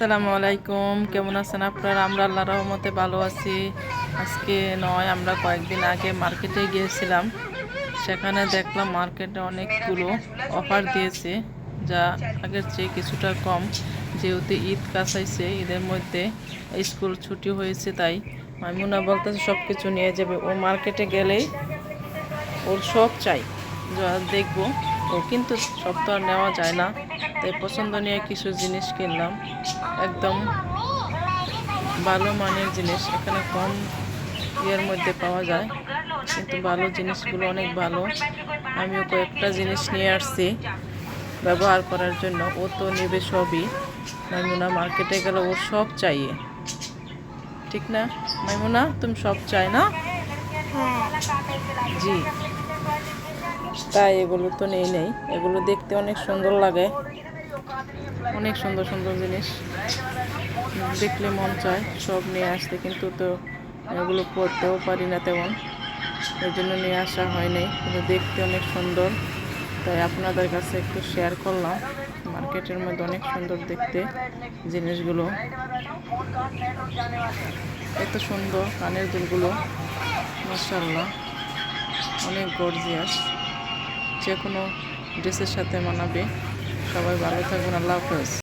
আসসালামু আলাইকুম। কেমন আছেন আপনারা? আমরা আল্লাহ রহমতে ভালো আছি। আজকে নয়, আমরা কয়েকদিন আগে মার্কেটে গিয়েছিলাম। সেখানে দেখলাম মার্কেটে অনেকগুলো অফার দিয়েছে, যা আগের চেয়ে কিছুটা কম। যেহেতু ঈদ কাছাইছে, ঈদের মধ্যে স্কুল ছুটি হয়েছে, তাই মাইমুনা বলতেছে সব কিছু নিয়ে যাবে। ও মার্কেটে গেলেই ওর সব চাই। যা দেখব। কিন্তু সব তো আর নেওয়া যায় না। তাই পছন্দ নিয়ে কিছু জিনিস কিনলাম। একদম ভালো মানের জিনিস। এখানে কম ইয়ের মধ্যে পাওয়া যায়। কিন্তু ভালো জিনিসগুলো অনেক ভালো। আমিও কয়েকটা জিনিস নিয়ে আসছি ব্যবহার করার জন্য। ও তো নেবে সবই। মাইমুনা মার্কেটে গেলে ওর সব চাইয়ে। ঠিক না? মাইমুনা তুমি সব চাই না? জি। তাই এগুলো তো নেই নেই। এগুলো দেখতে অনেক সুন্দর লাগে। অনেক সুন্দর সুন্দর জিনিস। দেখলে মন চায়, সব নিয়ে আসতে, কিন্তু তো এগুলো পড়তেও পারি না তেমন। এই জন্য নিয়ে আসা হয়নি, কিন্তু দেখতে অনেক সুন্দর। তাই আপনাদের কাছে একটু শেয়ার করলাম। মার্কেটের মধ্যে অনেক সুন্দর দেখতে জিনিসগুলো। এত সুন্দর কানের দুলগুলো মাসাল্লাহ অনেক গর্জিয়াস যে কোনো ড্রেসের সাথে মানাবে। সবাই ভালো থাকবেন আল্লাহ হাফেজ।